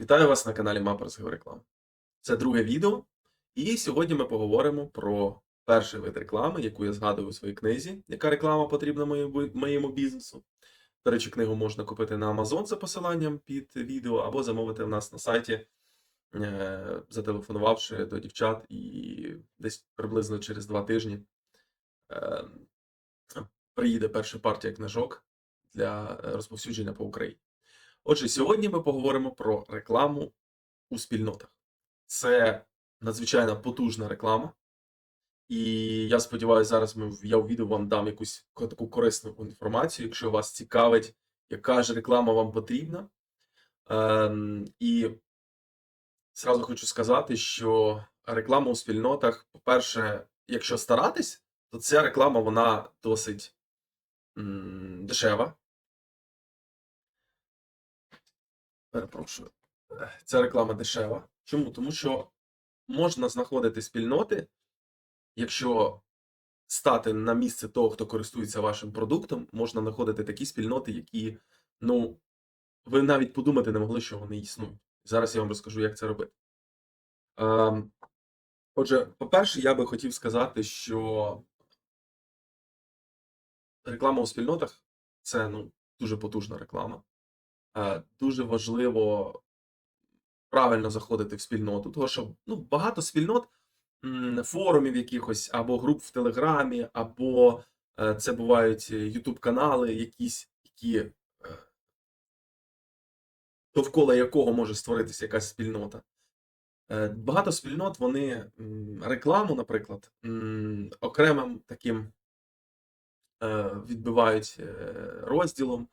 Вітаю вас на каналі Мапа з реклами. Це друге відео, і сьогодні ми поговоримо про перший вид реклами, яку я згадую у своїй книзі, яка реклама потрібна моєму, бізнесу. До речі, книгу можна купити на Amazon за посиланням під відео, або замовити в нас на сайті, е, зателефонувавши до дівчат, і десь приблизно через два тижні е, приїде перша партія книжок для розповсюдження по Україні. Отже, сьогодні ми поговоримо про рекламу у спільнотах. Це надзвичайно потужна реклама. І я сподіваюся, зараз ми, я у відео вам дам якусь таку корисну інформацію, якщо вас цікавить, яка ж реклама вам потрібна. Ем, і зразу хочу сказати, що реклама у спільнотах, по-перше, якщо старатись, то ця реклама вона досить м, дешева. Перепрошую. Ця реклама дешева. Чому? Тому що можна знаходити спільноти, якщо стати на місце того, хто користується вашим продуктом, можна знаходити такі спільноти, які, ну, ви навіть подумати не могли, що вони існують. Зараз я вам розкажу, як це робити. Ем, отже, по-перше, я би хотів сказати, що реклама у спільнотах це ну, дуже потужна реклама. Е, Дуже важливо правильно заходити в спільноту, тому що ну, багато спільнот, форумів якихось, або груп в Телеграмі, або е, це бувають Ютуб канали, якісь, які е, довкола якого може створитися якась спільнота. Е, Багато спільнот вони рекламу, наприклад, окремим таким е, відбивають е, розділом.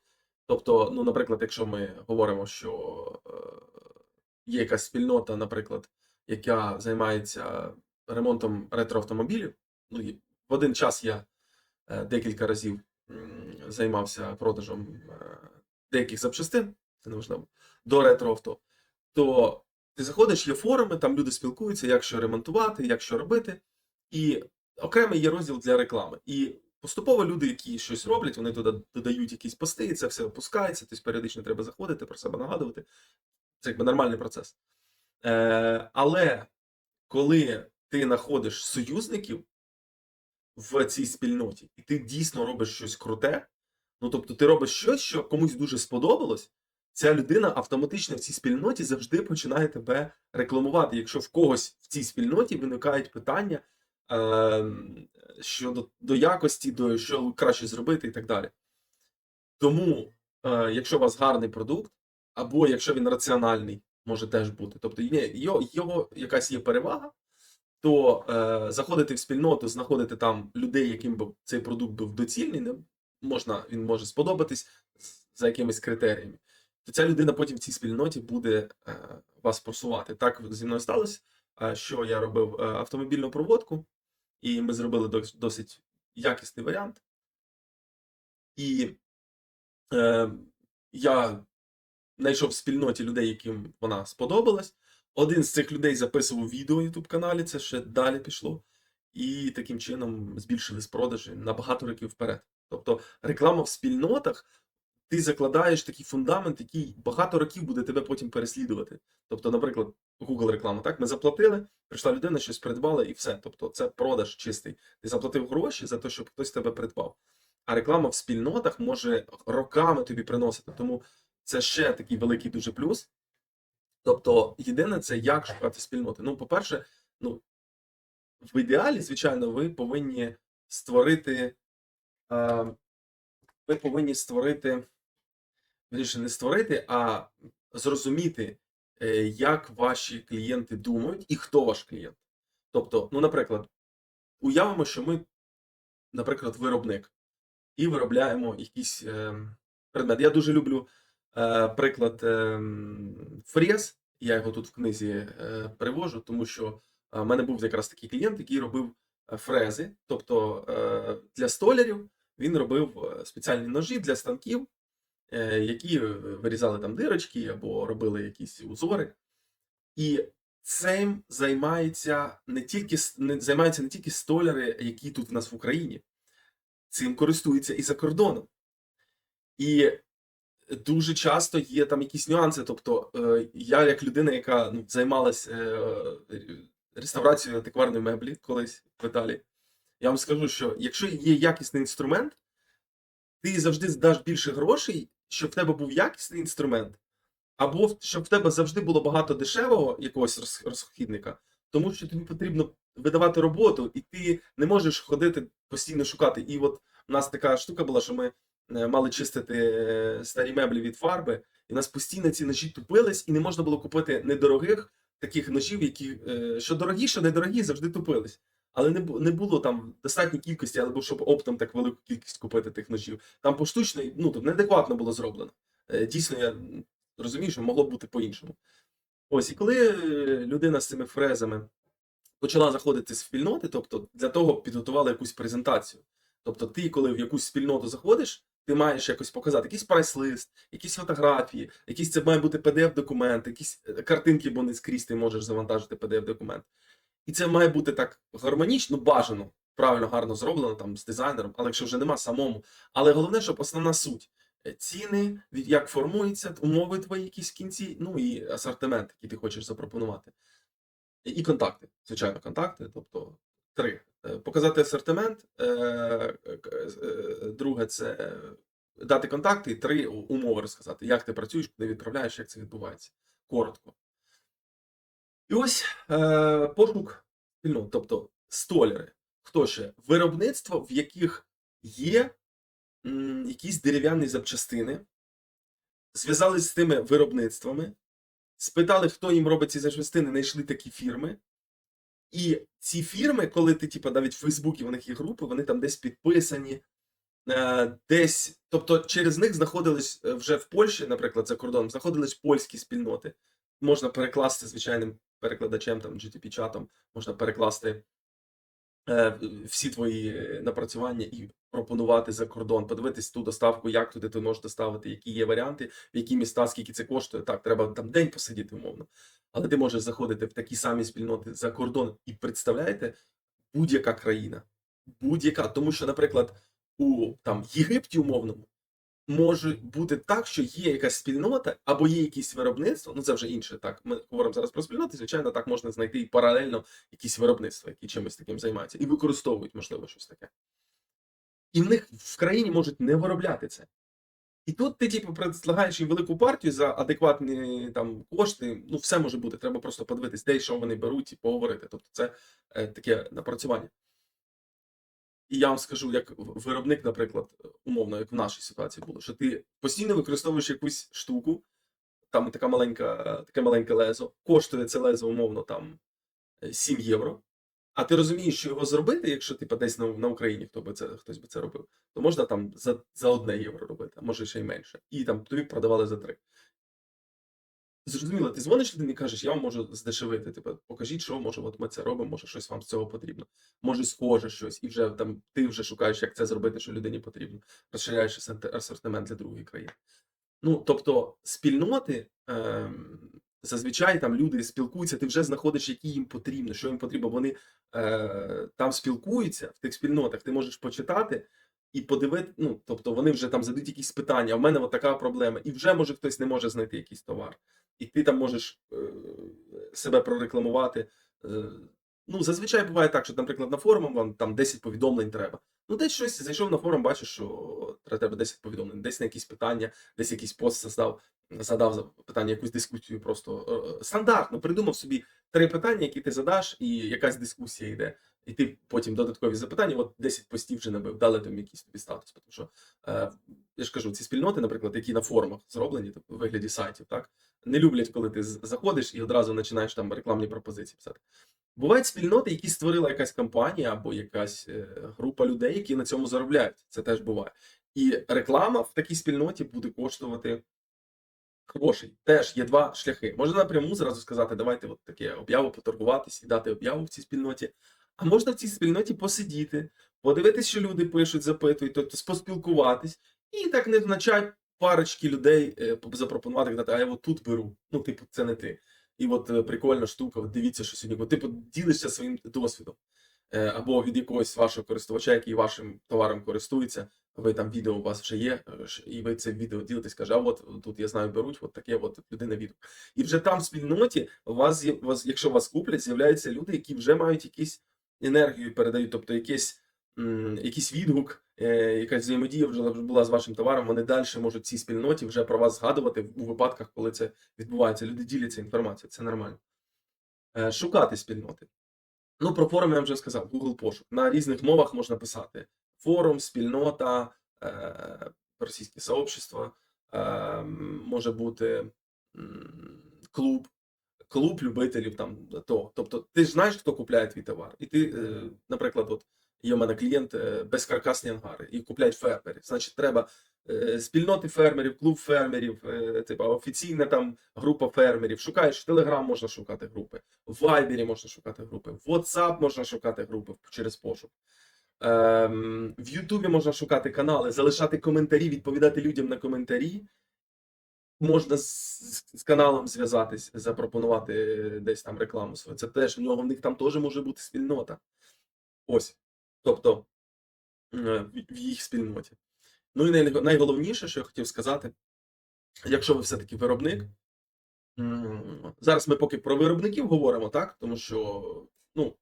Тобто, ну, наприклад, якщо ми говоримо, що е, є якась спільнота, наприклад, яка займається ремонтом ретроавтомобілів, ну, в один час я е, декілька разів займався продажем е, деяких запчастин, це неважливо, до ретроавто, то ти заходиш, є форуми, там люди спілкуються, як що ремонтувати, як що робити, і окремий є розділ для реклами. І поступово люди, які щось роблять, вони туди додають якісь пости, і це все опускається, тобто періодично треба заходити, про себе нагадувати. Це якби нормальний процес. Е, але коли ти знаходиш союзників в цій спільноті, і ти дійсно робиш щось круте, ну тобто ти робиш щось, що комусь дуже сподобалось, ця людина автоматично в цій спільноті завжди починає тебе рекламувати. Якщо в когось в цій спільноті виникають питання щодо до якості, до що краще зробити і так далі. Тому, е, якщо у вас гарний продукт, або якщо він раціональний, може теж бути. Тобто його, його якась є перевага, то е, заходити в спільноту, знаходити там людей, яким би цей продукт був доцільний, не можна, він може сподобатись за якимись критеріями. То ця людина потім в цій спільноті буде е, вас просувати. Так зі мною сталося, е, що я робив е, автомобільну проводку, і ми зробили досить якісний варіант. І е, я знайшов в спільноті людей, яким вона сподобалась. Один з цих людей записував відео у YouTube каналі, це ще далі пішло. І таким чином збільшились продажі на багато років вперед. Тобто реклама в спільнотах, ти закладаєш такий фундамент, який багато років буде тебе потім переслідувати. Тобто, наприклад, Google реклама, так? Ми заплатили, прийшла людина, щось придбала і все. Тобто, це продаж чистий. Ти заплатив гроші за те, щоб хтось тебе придбав. А реклама в спільнотах може роками тобі приносити. Тому це ще такий великий дуже плюс. Тобто, єдине, це як шукати спільноти. Ну, по-перше, ну, в ідеалі, звичайно, ви повинні створити. Е, ви повинні створити, вірніше, не створити, а зрозуміти, е, як ваші клієнти думають і хто ваш клієнт. Тобто, ну, наприклад, уявимо, що ми, наприклад, виробник, і виробляємо якийсь е, предмет. Я дуже люблю е, приклад е, фрез. Я його тут в книзі е, привожу, тому що е, в мене був якраз такий клієнт, який робив е, фрези. Тобто е, для столярів він робив спеціальні ножі для станків, які е, вирізали там дирочки або робили якісь узори. І цим займається не тільки займаються не тільки столяри, які тут в нас в Україні, цим користуються і за кордоном. І дуже часто є там якісь нюанси. Тобто, е, я, як людина, яка ну, займалась е, реставрацією антикварної меблі колись в Італії, я вам скажу, що якщо є якісний інструмент, ти завжди здаш більше грошей, щоб в тебе був якісний інструмент, або щоб в тебе завжди було багато дешевого якогось роз- розхідника, тому що тобі потрібно видавати роботу, і ти не можеш ходити постійно шукати. І от у нас така штука була, що ми е, мали чистити е, старі меблі від фарби, і нас постійно ці ножі тупились, і не можна було купити недорогих таких ножів, які е, що дорогі, що недорогі, завжди тупились. Але не, не було там достатньої кількості, або щоб оптом так велику кількість купити тих ножів. Там поштучно, ну тут неадекватно було зроблено. Е, Дійсно, я розумію, що могло б бути по-іншому. Ось, і коли е, людина з цими фрезами почала заходити в спільноти, тобто для того підготували якусь презентацію. Тобто, ти, коли в якусь спільноту заходиш, ти маєш якось показати якийсь прайс-лист, якісь фотографії, якийсь це має бути PDF-документ, якісь е, картинки, бо не скрізь ти можеш завантажити PDF-документ. І це має бути так гармонічно, бажано, правильно, гарно зроблено там з дизайнером, але якщо вже нема самому. Але головне, щоб основна суть. е, Ціни, як формуються умови твої якісь кінці, ну і асортимент, який ти хочеш запропонувати. І контакти, звичайно, контакти, тобто три. Е, Показати асортимент, е, друге це дати контакти, і три умови розказати, як ти працюєш, куди відправляєш, як це відбувається. Коротко. І ось е, пошук спільнот, тобто столяри. Хто ще? Виробництво, в яких є м, якісь дерев'яні запчастини, зв'язались з тими виробництвами, спитали, хто їм робить ці запчастини, знайшли такі фірми. І ці фірми, коли ти, типу, навіть в Фейсбуці в них є групи, вони там десь підписані, е, десь, тобто через них знаходились е, вже в Польщі, наприклад, за кордоном, знаходились польські спільноти. Можна перекласти звичайним перекладачем, там, GTP-чатом, можна перекласти е, всі твої е, напрацювання і пропонувати за кордон, подивитись ту доставку, як туди ти можеш доставити, які є варіанти, в які міста, скільки це коштує. Так, треба там день посидіти, умовно. Але ти можеш заходити в такі самі спільноти за кордон і представляєте, будь-яка країна, будь-яка, тому що, наприклад, у там Єгипті умовному може бути так, що є якась спільнота або є якесь виробництво. Ну це вже інше. Так, ми говоримо зараз про спільноти. Звичайно, так можна знайти і паралельно якісь виробництва, які чимось таким займаються, і використовують, можливо, щось таке. І в них в країні можуть не виробляти це. І тут ти, типу, предлагаєш їм велику партію за адекватні там кошти. Ну, все може бути. Треба просто подивитись, де що вони беруть, і поговорити. Тобто, це е, таке напрацювання. І я вам скажу, як виробник, наприклад, умовно, як в нашій ситуації було, що ти постійно використовуєш якусь штуку, там така маленька, таке маленьке лезо, коштує це лезо, умовно, там е, 7 євро. А ти розумієш, що його зробити, якщо типу, десь на, на Україні хто би це, хтось би це робив, то можна там за, за одне євро робити, а може ще й менше. І там тобі продавали за три. Зрозуміло, ти дзвониш людині і кажеш, я вам можу здешевити. Типу, покажіть, що може, от ми це робимо, може щось вам з цього потрібно. Може, схоже щось, і вже там ти вже шукаєш, як це зробити, що людині потрібно. Розширяєш асортимент для другої країни. Ну, тобто, спільноти ем, зазвичай там люди спілкуються, ти вже знаходиш, які їм потрібно, що їм потрібно. Вони е, там спілкуються в тих спільнотах, ти можеш почитати і подивити. Ну, тобто вони вже там задають якісь питання, в мене от така проблема, і вже може хтось не може знайти якийсь товар. І ти там можеш е, себе прорекламувати. Е, ну, зазвичай буває так, що, наприклад, на форумах вам там 10 повідомлень треба. Ну, десь щось зайшов на форум, бачиш, що треба 10 повідомлень, десь на якісь питання, десь якийсь пост задав, задав за- питання, якусь дискусію просто е, стандартно, придумав собі три питання, які ти задаш, і якась дискусія йде. І ти потім додаткові запитання, от 10 постів вже набив, дали там якийсь тобі статус. Тому що е, я ж кажу, ці спільноти, наприклад, які на форумах зроблені, тобто в вигляді сайтів, так не люблять, коли ти заходиш і одразу починаєш там рекламні пропозиції писати. Бувають спільноти, які створила якась компанія або якась е, група людей, які на цьому заробляють. Це теж буває. І реклама в такій спільноті буде коштувати грошей. Теж є два шляхи. Можна напряму зразу сказати, давайте от таке об'яву поторгуватись і дати об'яву в цій спільноті. А можна в цій спільноті посидіти, подивитись, що люди пишуть, запитують, тобто поспілкуватись, і так невзначай парочки людей е, запропонувати, казати, а я от тут беру. Ну, типу, це не ти. І от е, прикольна штука, от дивіться, що сьогодні. Типу, ділишся своїм досвідом. е, або від якогось вашого користувача, який вашим товаром користується. Ви там відео у вас вже є, і ви це відео ділитесь, каже, а от тут я знаю, беруть, от таке, от людина відео. І вже там в спільноті у вас, з'яв- вас, якщо вас куплять, з'являються люди, які вже мають якісь енергію передають, тобто якийсь, якийсь відгук, е, якась взаємодія вже була з вашим товаром, вони далі можуть цій спільноті вже про вас згадувати у випадках, коли це відбувається. Люди діляться інформацією, це нормально. Е, Шукати спільноти. Ну, про форуми я вже сказав, Google пошук. На різних мовах можна писати: форум, спільнота, е, російське сообщество, е, може бути клуб, клуб любителів там того. Тобто, ти ж знаєш, хто купляє твій товар. І ти, е, наприклад, от є в мене клієнт е, безкаркасні ангари і купляють фермерів. Значить, треба е, спільноти фермерів, клуб фермерів, типу офіційна там група фермерів. Шукаєш Telegram можна шукати групи, в Viber можна шукати групи, в WhatsApp можна шукати групи через пошук. Ем, в Ютубі можна шукати канали, залишати коментарі, відповідати людям на коментарі. Можна з, з- каналом зв'язатись, запропонувати десь там рекламу свою. Це теж в нього в них там теж може бути спільнота. Ось. Тобто е, в в їх спільноті. Ну і най- найголовніше, що я хотів сказати, якщо ви все-таки виробник, зараз ми поки про виробників говоримо, так? Тому що, ну,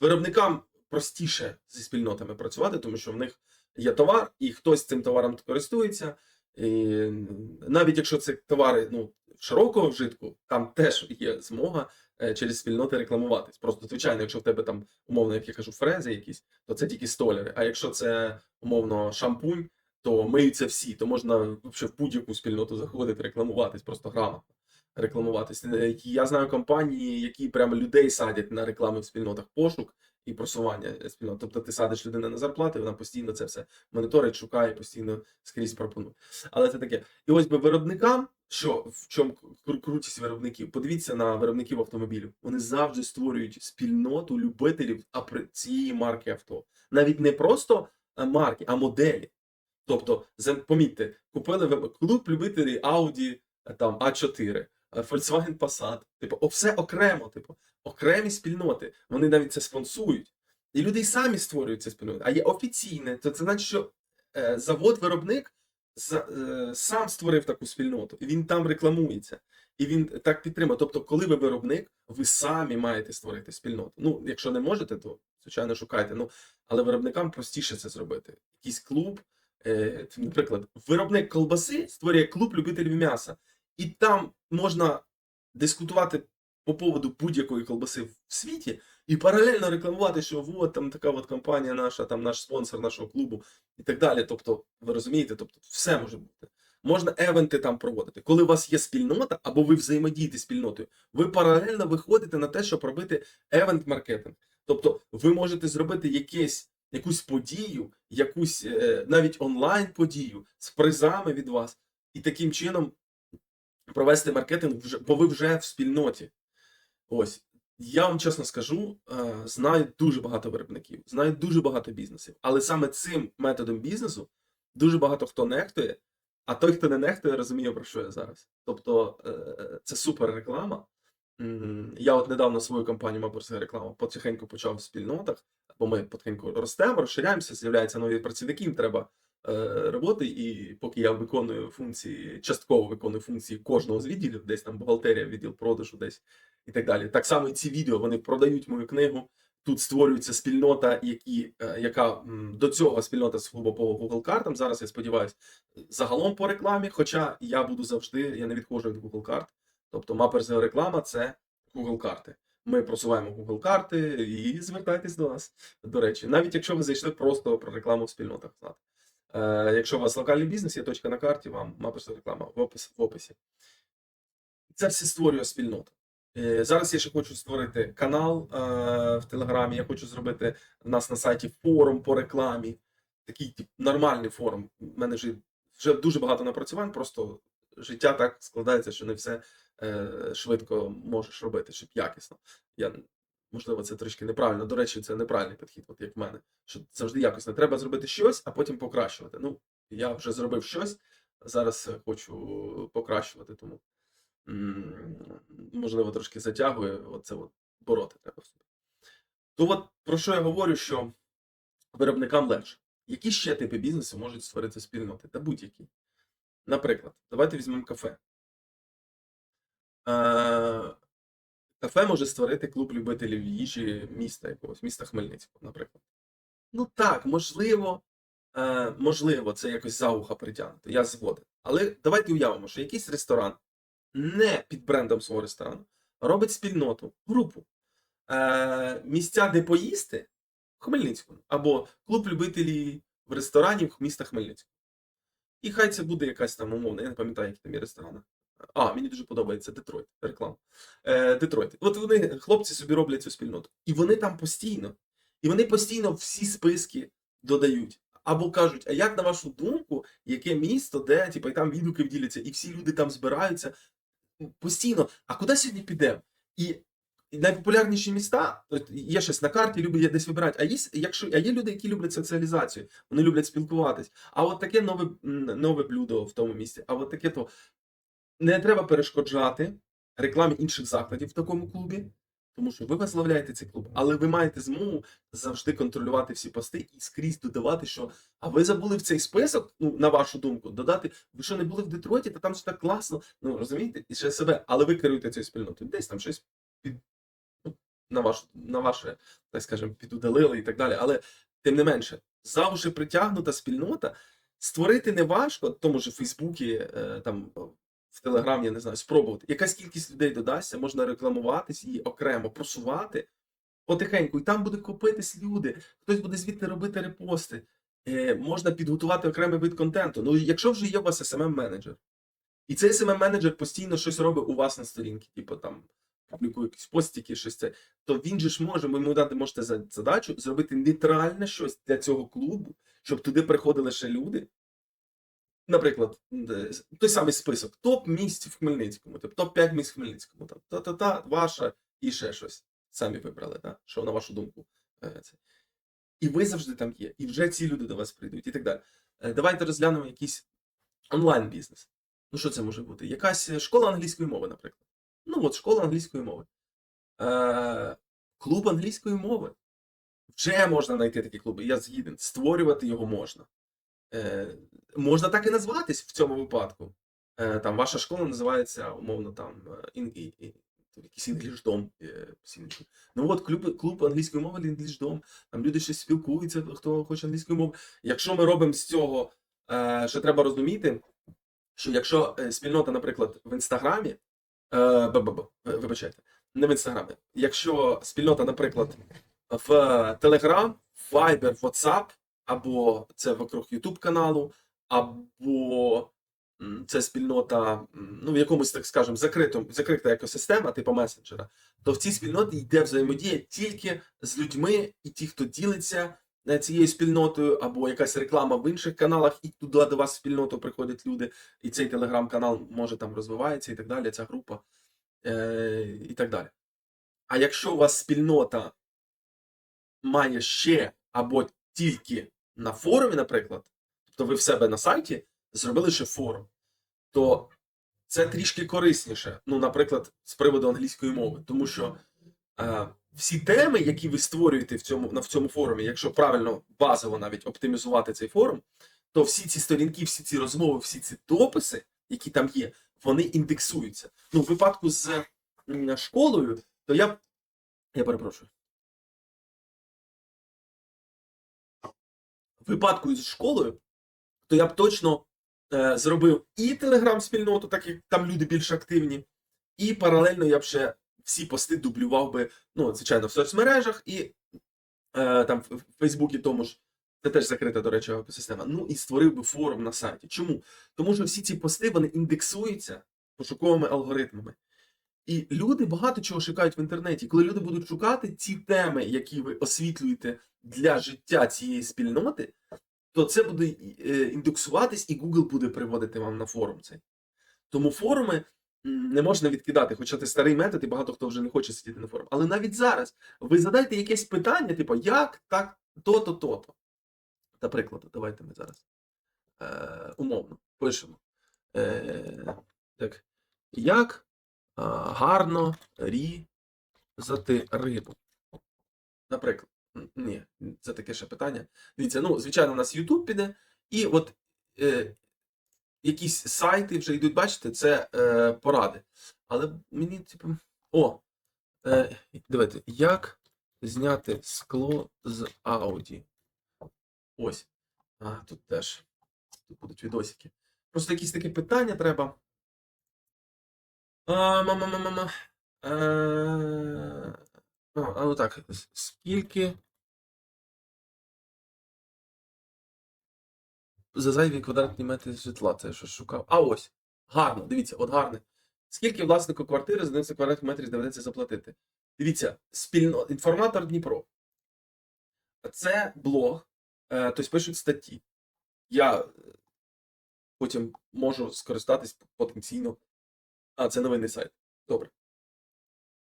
виробникам простіше зі спільнотами працювати, тому що в них є товар, і хтось цим товаром користується. І навіть якщо це товари ну, широкого вжитку, там теж є змога е, через спільноти рекламуватись. Просто звичайно, якщо в тебе там умовно, як я кажу, фрези якісь, то це тільки столяри. А якщо це умовно шампунь, то миються всі, то можна взагалі в будь-яку спільноту заходити, рекламуватись, просто грамотно рекламуватись. Е, Я знаю компанії, які прямо людей садять на реклами в спільнотах пошук і просування спільнот. Тобто ти садиш людину на зарплату, вона постійно це все моніторить, шукає, постійно скрізь пропонує. Але це таке. І ось би виробникам, що в чому крутість виробників? Подивіться на виробників автомобілів. Вони завжди створюють спільноту любителів апри- цієї марки авто. Навіть не просто е, марки, а моделі. Тобто, помітьте, купили ви клуб любителів Audi е, там А4, е, Volkswagen Passat. Типу, все окремо, типу, окремі спільноти. Вони навіть це спонсують. І люди й самі створюють ці спільноти. А є офіційне, то це значить, що е, завод-виробник за- е, сам створив таку спільноту, і він там рекламується. І він так підтримує. Тобто, коли ви виробник, ви самі маєте створити спільноту. Ну, якщо не можете, то звичайно шукайте. Ну, але виробникам простіше це зробити. Якийсь клуб, е, наприклад, виробник колбаси створює клуб любителів м'яса, і там можна дискутувати по поводу будь-якої колбаси в світі і паралельно рекламувати, що от там така от компанія наша, там наш спонсор нашого клубу і так далі. Тобто, ви розумієте, тобто все може бути. Можна евенти там проводити. Коли у вас є спільнота, або ви взаємодієте з спільнотою, ви паралельно виходите на те, щоб робити евент-маркетинг. Тобто, ви можете зробити якесь, якусь подію, якусь е, навіть онлайн-подію з призами від вас, і таким чином провести маркетинг, вже, бо ви вже в спільноті. Ось. Я вам чесно скажу, е, знаю дуже багато виробників, знаю дуже багато бізнесів, але саме цим методом бізнесу дуже багато хто нехтує, а той, хто не нехтує, розуміє, про що я зараз. Тобто е, це супер реклама. Я от недавно свою компанію Мапорська реклама потихеньку почав в спільнотах, бо ми потихеньку ростемо, розширяємося, з'являються нові працівники, треба роботи, і поки я виконую функції, частково виконую функції кожного з відділів, десь там бухгалтерія, відділ продажу, десь і так далі. Так само і ці відео вони продають мою книгу. Тут створюється спільнота, які, е, яка до цього спільнота сугубо по Google картам. Зараз я сподіваюся, загалом по рекламі. Хоча я буду завжди, я не відходжу від Google карт. Тобто мапер реклама це Google карти. Ми просуваємо Google карти і звертайтесь до нас. До речі, навіть якщо ви зайшли просто про рекламу в спільнотах знати. Е, якщо у вас локальний бізнес, є точка на карті, вам мапер реклама в описі. В описі. Це все створює спільноту. Е, Зараз я ще хочу створити канал е, в Телеграмі. Я хочу зробити в нас на сайті форум по рекламі. Такий нормальний форум. У мене вже, вже дуже багато напрацювань, просто життя так складається, що не все швидко можеш робити, щоб якісно. Я, можливо, це трішки неправильно. До речі, це неправильний підхід, от як в мене. Що завжди якісно. Треба зробити щось, а потім покращувати. Ну, я вже зробив щось, зараз хочу покращувати, тому можливо, трошки затягує оце от бороти треба собі. То от про що я говорю, що виробникам легше. Які ще типи бізнесу можуть створити спільноти? Та будь-які. Наприклад, давайте візьмемо кафе. Е, Кафе може створити клуб любителів їжі міста якогось, міста Хмельницького, наприклад. Ну так, можливо, е, можливо, це якось за вуха притягнути, я згоден. Але давайте уявимо, що якийсь ресторан не під брендом свого ресторану робить спільноту, групу. Е, місця, де поїсти в Хмельницькому, або клуб любителів ресторанів міста Хмельницького. І хай це буде якась там умовна, я не пам'ятаю, які там є ресторани. А, мені дуже подобається Детройт, реклама. Е, Детройт. От вони, хлопці, собі роблять цю спільноту. І вони там постійно. І вони постійно всі списки додають. Або кажуть, а як на вашу думку, яке місто, де типу, і там відгуки діляться, і всі люди там збираються постійно. А куди сьогодні підемо? І і найпопулярніші міста, є щось на карті, люблять десь вибирати. А є, якщо, а є люди, які люблять соціалізацію, вони люблять спілкуватись. А от таке нове, нове блюдо в тому місці, а от таке то не треба перешкоджати рекламі інших закладів в такому клубі, тому що ви возглавляєте цей клуб, але ви маєте змогу завжди контролювати всі пости і скрізь додавати, що а ви забули в цей список, ну на вашу думку, додати, ви що не були в Детройті, та там все так класно, ну розумієте, і ще себе, але ви керуєте цією спільнотою. Десь там щось під ну, на ваш, на ваше, так скажемо, підудалили і так далі. Але тим не менше, завжди притягнута спільнота. Створити не важко, тому ж в Фейсбуці, е, там в Телеграмі, я не знаю, спробувати. Якась кількість людей додасться, можна рекламуватись і окремо просувати потихеньку, і там буде купитись люди, хтось буде звідти робити репости. Е, можна підготувати окремий вид контенту. Ну, якщо вже є у вас smm менеджер і цей smm менеджер постійно щось робить у вас на сторінці, типу там публікує якісь постіки, щось це, то він же ж може, ви йому дати можете задачу зробити нейтральне щось для цього клубу, щоб туди приходили ще люди. Наприклад, той самий список топ місць в Хмельницькому, тобто топ 5 місць в Хмельницькому. Там та-та-та, ваша і ще щось. Самі вибрали, так? що на вашу думку. е, Це. І ви завжди там є, і вже ці люди до вас прийдуть, і так далі. Е, Давайте розглянемо якийсь онлайн-бізнес. Ну, що це може бути? Якась школа англійської мови, наприклад. Ну, от школа англійської мови. Е, клуб англійської мови. Вже можна знайти такі клуби, я згіден. Створювати його можна. Е, можна так і назватись в цьому випадку. Е, там ваша школа називається, умовно, там е, якийсь інгліш-дом. сім'ї. Ну от клуб, клуб англійської мови інгліш-дом. Там люди щось спілкуються, хто хоче англійської мови. Якщо ми робимо з цього, що треба розуміти, що якщо спільнота, наприклад, в інстаграмі, вибачайте, не в інстаграмі, якщо спільнота, наприклад, в Telegram, Viber, WhatsApp, або це вокруг YouTube каналу, або це спільнота, ну, в якомусь, так скажемо, закритому, закрита екосистема, типу месенджера, то в цій спільноті йде взаємодія тільки з людьми і ті, хто ділиться е, цією спільнотою, або якась реклама в інших каналах, і туди до вас спільноту приходять люди, і цей телеграм-канал може там розвивається і так далі, ця група е, і так далі. А якщо у вас спільнота має ще або тільки на форумі, наприклад, тобто ви в себе на сайті зробили ще форум, то це трішки корисніше, ну, наприклад, з приводу англійської мови, тому що е, всі теми, які ви створюєте в цьому, на, в цьому форумі, якщо правильно базово навіть оптимізувати цей форум, то всі ці сторінки, всі ці розмови, всі ці дописи, які там є, вони індексуються. Ну, в випадку з школою, то я. Я перепрошую. Випадку з школою, то я б точно е, зробив і телеграм-спільноту, так як там люди більш активні, і паралельно я б ще всі пости дублював би, ну, звичайно, в соцмережах і е, там в Фейсбуці тому ж. Це теж закрита, до речі, екосистема. Ну і створив би форум на сайті. Чому? Тому що всі ці пости вони індексуються пошуковими алгоритмами. І люди багато чого шукають в інтернеті. Коли люди будуть шукати ці теми, які ви освітлюєте для життя цієї спільноти, то це буде е, індексуватись, і Google буде приводити вам на форум цей. Тому форуми не можна відкидати, хоча це старий метод, і багато хто вже не хоче сидіти на форум. Але навіть зараз ви задайте якесь питання, типу, як так, то-то, то-то. Та прикладу, давайте ми зараз е, умовно пишемо. Е, так, як гарно заморозити рибу? Наприклад, ні, це таке ще питання. Дивіться, ну, звичайно, у нас YouTube піде, і от е, якісь сайти вже йдуть, бачите, це е, поради. Але мені, типу, о, е, давайте, як зняти скло з Audi? Ось. А, тут теж. Тут будуть відосики. Просто якісь такі питання треба. А, мама, мама, мама. Ну так, скільки за зайві квадратні метри житла, це я щось шукав. А ось. Гарно, дивіться, от гарне. Скільки власнику квартири за 90 квадратних метрів доведеться заплатити? Дивіться, спільно, інформатор Дніпро. Це блог, е, тобто пишуть статті. Я е, потім можу скористатись потенційно. А, це новинний сайт. Добре.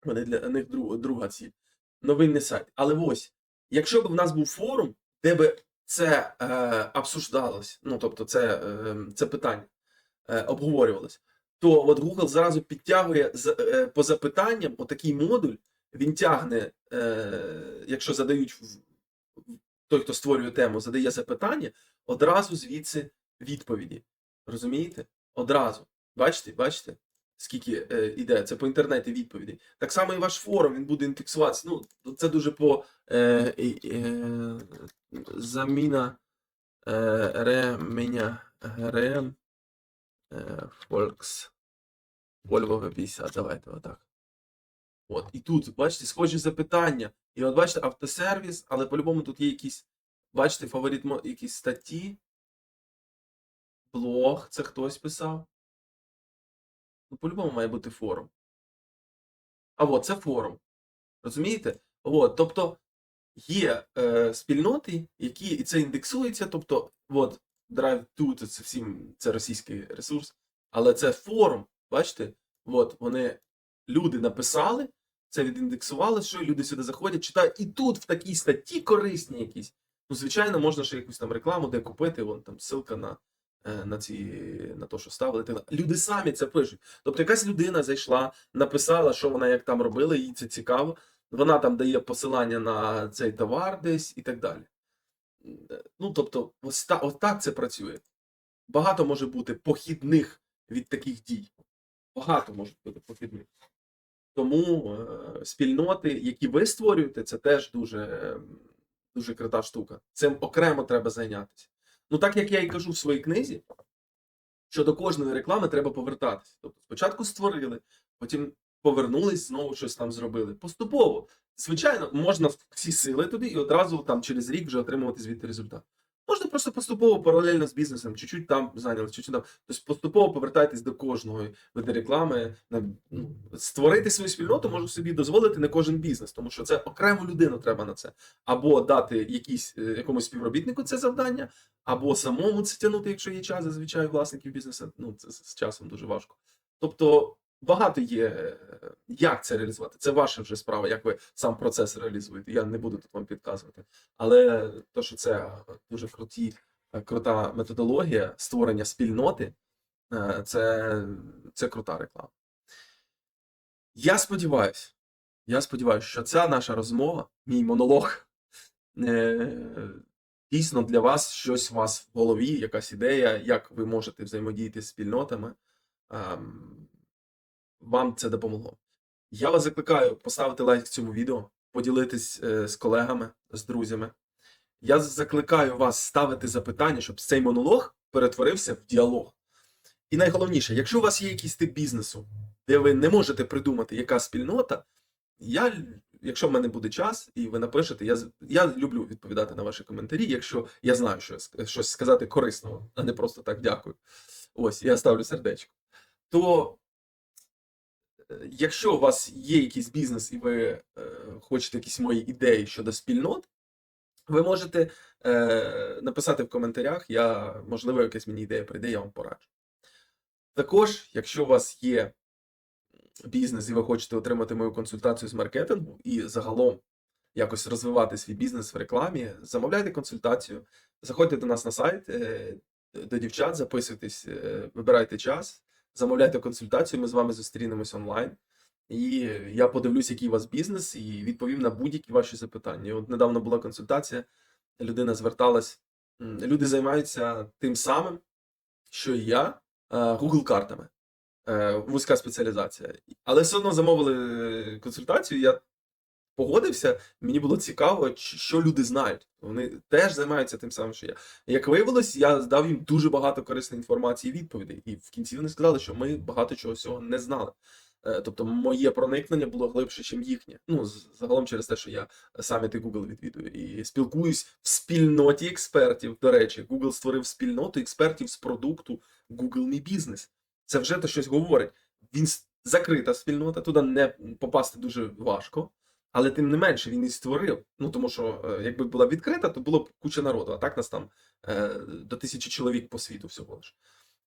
Вони для них друга, друга ціль. Новинний сайт. Але ось, якщо б в нас був форум, де би це е, обсуждалось, ну тобто це, е, це питання е, обговорювалось, то от Google зразу підтягує з, е, по запитанням отакий модуль, він тягне, е, якщо задають той, хто створює тему, задає запитання, одразу звідси відповіді. Розумієте? Одразу. Бачите, бачите, скільки е, іде? Це по інтернеті відповіді. Так само і ваш форум, він буде індексуватися. Ну, це дуже по е, е, заміна е, ременя ГРМ е, Volks Volvo V50. Давайте отак. От, і тут, бачите, схожі запитання. І от бачите, автосервіс, але по-любому тут є якісь, бачите, фаворит, якісь статті. Блог, це хтось писав. Ну, по-любому має бути форум. А от це форум. Розумієте? От, тобто є е, спільноти, які і це індексується. Тобто, от Drive to, це, це всім це російський ресурс, але це форум. Бачите? От вони люди написали, це відіндексували, що люди сюди заходять, читають, і тут в такій статті корисні якісь. Ну, звичайно, можна ще якусь там рекламу, де купити, вон там ссылка на, на ці на те, що ставили. Люди самі це пишуть. Тобто якась людина зайшла, написала, що вона як там робила, їй це цікаво. Вона там дає посилання на цей товар десь і так далі. Е, Ну, тобто, ось, та, ось так це працює. Багато може бути похідних від таких дій. Багато може бути похідних. Тому е, спільноти, які ви створюєте, це теж дуже, е, дуже крута штука. Цим окремо треба зайнятися. Ну, так як я і кажу в своїй книзі, що до кожної реклами треба повертатися. Тобто спочатку створили, потім повернулись, знову щось там зробили. Поступово. Звичайно, можна всі сили туди і одразу там через рік вже отримувати звідти результат. Просто поступово паралельно з бізнесом, чуть-чуть там зайнялися, чуть-чуть там. Тобто поступово повертайтесь до кожної види реклами. Ну, Створити свою спільноту може собі дозволити не кожен бізнес, тому що це окрему людину треба на це. Або дати якійсь, е, якомусь співробітнику це завдання, або самому це тягнути, якщо є час, зазвичай власників бізнесу. Ну, це з часом дуже важко. Тобто багато є, е, як це реалізувати. Це ваша вже справа, як ви сам процес реалізуєте. Я не буду тут вам підказувати. Але то, що це дуже круті, е, крута методологія створення спільноти, е, це, це крута реклама. Я сподіваюся, я сподіваюся, що ця наша розмова, мій монолог, дійсно для вас щось у вас в голові, якась ідея, як ви можете взаємодіяти з спільнотами. Вам це допомогло. Я вас закликаю поставити лайк цьому відео, поділитись е, з колегами, з друзями. Я закликаю вас ставити запитання, щоб цей монолог перетворився в діалог. І найголовніше, якщо у вас є якийсь тип бізнесу, де ви не можете придумати, яка спільнота, я, якщо в мене буде час, і ви напишете, я, я люблю відповідати на ваші коментарі, якщо я знаю, що щось сказати корисного, а не просто так дякую. Ось, я ставлю сердечко. То якщо у вас є якийсь бізнес і ви е, хочете якісь мої ідеї щодо спільнот, ви можете е, написати в коментарях, я, можливо, якась мені ідея прийде, я вам пораджу. Також, якщо у вас є бізнес і ви хочете отримати мою консультацію з маркетингу і загалом якось розвивати свій бізнес в рекламі, замовляйте консультацію, заходьте до нас на сайт, е, до дівчат, записуйтесь, вибирайте час, замовляйте консультацію, ми з вами зустрінемось онлайн. і я подивлюсь, який у вас бізнес, і відповім на будь-які ваші запитання. От недавно була консультація, людина зверталась. Люди займаються тим самим, що і я, е, Google картами. Е, Вузька спеціалізація. Але все одно замовили е, консультацію. Я погодився, мені було цікаво, що люди знають. Вони теж займаються тим самим, що я. Як виявилось, я дав їм дуже багато корисної інформації і відповідей. І в кінці вони сказали, що ми багато чого всього не знали. Е, Тобто, моє проникнення було глибше, ніж їхнє. Ну, загалом через те, що я саміти Google відвідую і спілкуюсь в спільноті експертів. До речі, Google створив спільноту експертів з продукту Google Мій бізнес. Це вже то щось говорить. Він закрита спільнота, туди не попасти дуже важко. Але тим не менше він і створив. Ну тому що е, якби була відкрита, то було б куча народу, а так нас там е, до тисячі чоловік по світу всього лиш.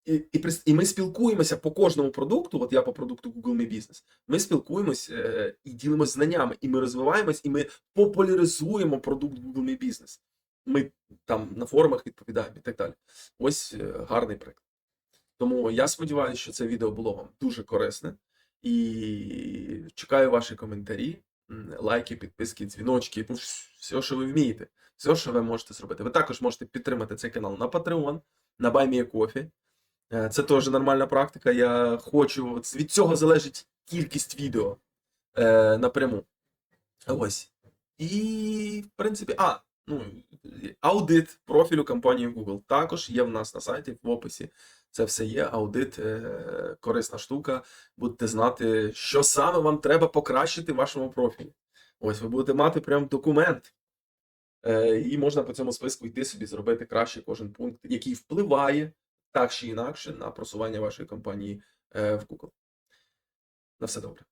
І, і, і ми спілкуємося по кожному продукту. От я по продукту Google My Business. Ми спілкуємось е, і ділимося знаннями, і ми розвиваємось, і ми популяризуємо продукт Google My Business. Ми там на форумах відповідаємо і так далі. Ось гарний приклад. Тому я сподіваюся, що це відео було вам дуже корисне. І чекаю ваші коментарі, лайки, підписки, дзвіночки, ну, все, що ви вмієте, все, що ви можете зробити. Ви також можете підтримати цей канал на Patreon, на BuyMeACoffee. Е, Це теж нормальна практика. Я хочу. Від цього залежить кількість відео е, напряму. Ось. І, в принципі, а, ну, аудит профілю компанії Google також є в нас на сайті в описі. Це все є. Аудит, е, корисна штука. Будете знати, що саме вам треба покращити в вашому профілі. Ось ви будете мати прям документ. Е, і можна по цьому списку йти собі, зробити краще кожен пункт, який впливає так чи інакше на просування вашої компанії е, в Google. На все добре.